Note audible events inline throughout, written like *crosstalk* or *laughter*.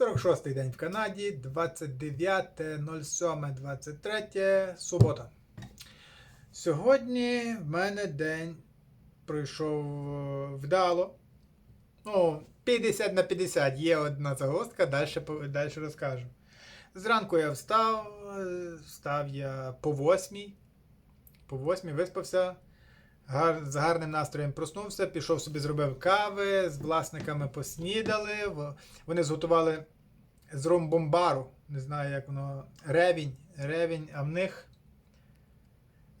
46-й день в Канаді, 29.07.23, субота. Сьогодні в мене день пройшов е, вдало. Ну, 50 на 50 є одна загостка, далі, далі розкажу. Зранку я встав, е, встав я по 8. По 8 виспався. Гар, з гарним настроєм проснувся, пішов собі, зробив кави, з власниками поснідали. Вони зготували з ромбомбару. Не знаю, як воно. Ревінь. Ревінь, а в них.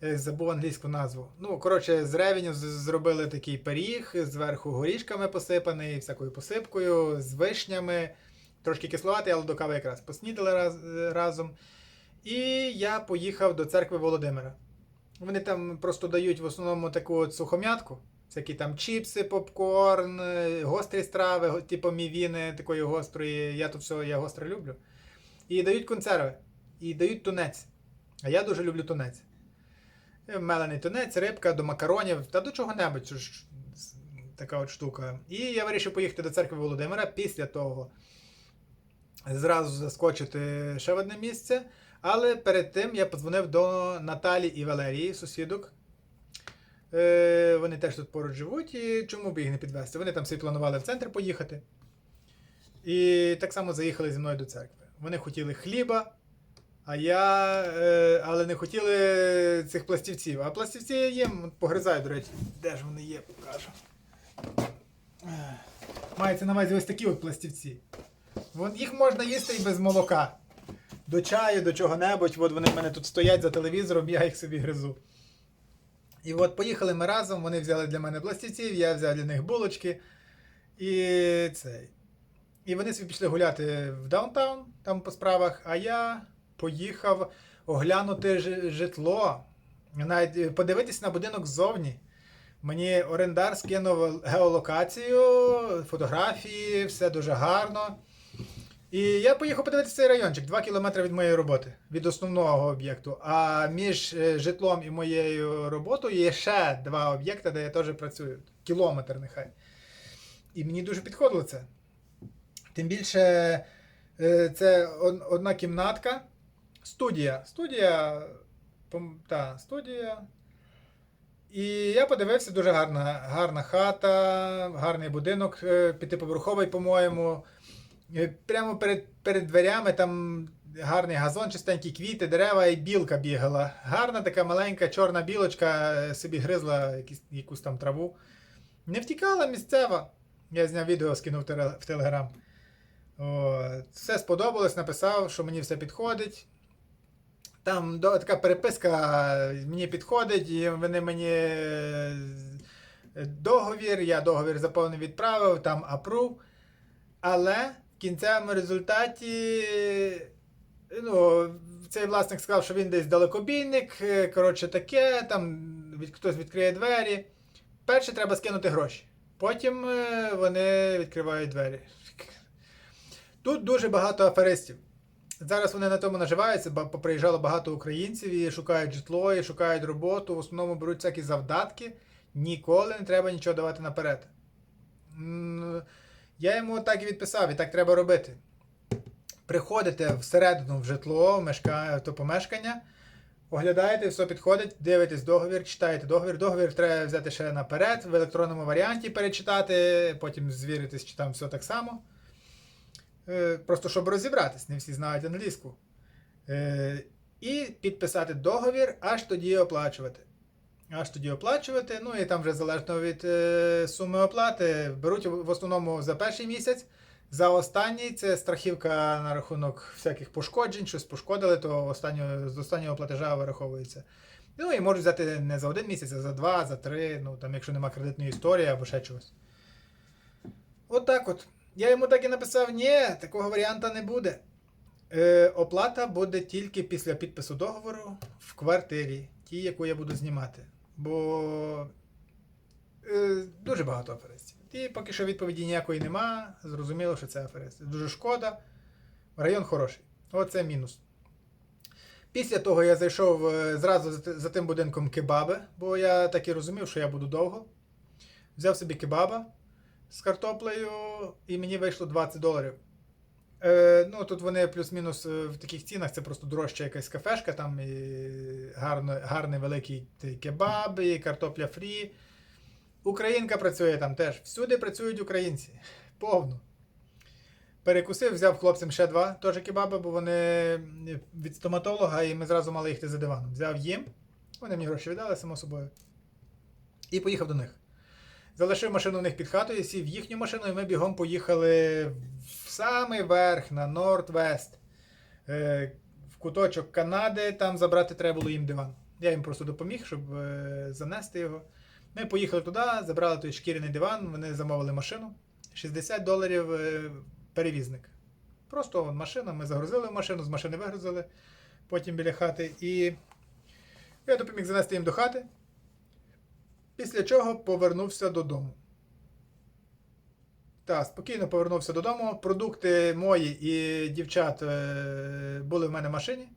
е, Забув англійську назву. Ну, коротше, з ревеню зробили такий пиріг, зверху горішками посипаний, всякою посипкою, з вишнями. Трошки кисловатий, але до кави якраз поснідали раз, разом. І я поїхав до церкви Володимира. Вони там просто дають в основному таку от сухом'ятку. Всякі там чіпси, попкорн, е, гострі страви, типу мівіни такої гострої. Я тут все я гостре люблю. І дають консерви. І дають тунець. А я дуже люблю тунець. Е, Мелений тунець, рибка до макаронів та до чого-небудь. Така от штука. І я вирішив поїхати до церкви Володимира. Після того зразу заскочити ще в одне місце. Але перед тим я подзвонив до Наталі і Валерії, сусідок. Е, вони теж тут поруч живуть, і чому б їх не підвезти? Вони там собі планували в центр поїхати. І так само заїхали зі мною до церкви. Вони хотіли хліба, а я. Е, але не хотіли цих пластівців. А пластівці я їм погризаю, до речі. Де ж вони є, покажу. Мається на увазі ось такі от пластівці. Вон, їх можна їсти і без молока до чаю, до чого-небудь. От вони в мене тут стоять за телевізором, я їх собі гризу. І от поїхали ми разом, вони взяли для мене пластівців, я взяв для них булочки. І цей. І вони собі пішли гуляти в даунтаун, там по справах, а я поїхав оглянути жи- житло, навіть подивитись на будинок ззовні. Мені орендар скинув геолокацію, фотографії, все дуже гарно. І я поїхав подивитися цей райончик 2 кілометри від моєї роботи, від основного об'єкту. А між е, житлом і моєю роботою є ще два об'єкти, де я теж працюю. Кілометр нехай. І мені дуже підходило це. Тим більше, е, це одна кімнатка, студія. Студія. Та, студія. І я подивився, дуже гарна, гарна хата, гарний будинок, е, п'ятиповерховий, по-моєму. Е, Прямо перед, перед дверями там гарний газон, чистенькі квіти, дерева і білка бігала. Гарна така маленька чорна білочка е, собі гризла якісь, якусь там траву. Не втікала місцева. Я зняв відео, скинув в Телеграм. О, все сподобалось, написав, що мені все підходить. Там до, така переписка мені підходить, і вони мені е, договір, я договір заповнив, відправив, там approve. Але в кінцевому результаті ну, цей власник сказав, що він десь далекобійник, е, коротше таке, там від, хтось відкриє двері. Перше треба скинути гроші. Потім е, вони відкривають двері. Тут дуже багато аферистів. Зараз вони на тому наживаються, бо поприїжджало багато українців і шукають житло, і шукають роботу. В основному беруть всякі завдатки. Ніколи не треба нічого давати наперед. Я йому так і відписав, і так треба робити. Приходите всередину в житло, в мешка... то помешкання, оглядаєте, все підходить, дивитесь договір, читаєте договір. Договір треба взяти ще наперед, в електронному варіанті перечитати, потім звіритись, чи там все так само. Е, Просто щоб розібратись, не всі знають англійську. Е, І підписати договір, аж тоді оплачувати. Аж тоді оплачувати. Ну і там вже залежно від е, суми оплати. Беруть в основному за перший місяць. За останній це страхівка на рахунок всяких пошкоджень, щось пошкодили, то останнього, з останнього платежа вираховується. Ну і можуть взяти не за один місяць, а за два, за три, ну там, якщо нема кредитної історії або ще чогось. От так от. Я йому так і написав: ні, такого варіанта не буде. Е, оплата буде тільки після підпису договору в квартирі, тій, яку я буду знімати. Бо е, дуже багато аферистів. І поки що відповіді ніякої нема. Зрозуміло, що це аферисти. Дуже шкода. Район хороший. Оце мінус. Після того я зайшов е, зразу за, тим будинком кебаби, бо я так і розумів, що я буду довго. Взяв собі кебаба з картоплею, і мені вийшло 20 доларів. Е, ну, тут вони плюс-мінус е, в таких цінах, це просто дорожча якась кафешка, там і гарно, гарний великий кебаб, і картопля фрі. Українка працює там теж. Всюди працюють українці. Повно. Перекусив, взяв хлопцям ще два теж кебаби, бо вони від стоматолога, і ми зразу мали їхати за диваном. Взяв їм, вони мені гроші віддали, само собою. І поїхав до них. Залишив машину в них під хатою, сів їхню машину, і ми бігом поїхали в самий верх на Норд-Вест, в куточок Канади, там забрати треба було їм диван. Я їм просто допоміг, щоб е, занести його. Ми поїхали туди, забрали той шкіряний диван, вони замовили машину. 60 доларів е, перевізник. Просто вон, машина, ми загрузили машину, з машини вигрузили, потім біля хати. І я допоміг занести їм до хати. Після чого повернувся додому. Так, спокійно повернувся додому. Продукти мої і дівчат е, були в мене в машині,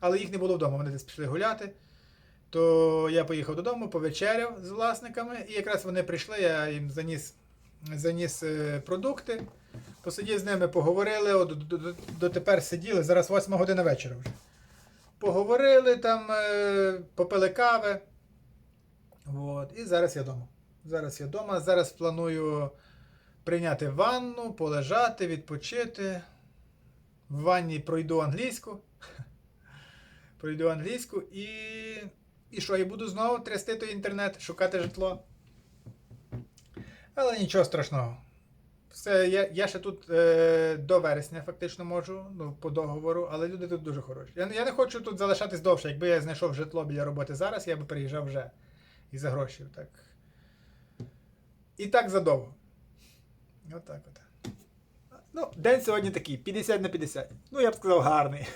але їх не було вдома. Вони десь пішли гуляти. То я поїхав додому, повечеряв з власниками, і якраз вони прийшли, я їм заніс, заніс е, продукти, посидів з ними, поговорили, от, до- до- дотепер сиділи, зараз 8 година вечора вже. Поговорили там, е, попили кави. От, і зараз я вдома. Зараз я вдома. Зараз планую прийняти ванну, полежати, відпочити. В ванні пройду англійську. *laughs* Пройду англійську і. І що, і буду знову трясти той інтернет, шукати житло. Але нічого страшного. Все, я, я ще тут е, до вересня фактично можу, ну, по договору, але люди тут дуже хороші. Я, я не хочу тут залишатись довше. Якби я знайшов житло біля роботи зараз, я би приїжджав вже. І за гроші. Так. І так задовго. Отак от. Ну, день сьогодні такий, 50 на 50. Ну, я б сказав, гарний.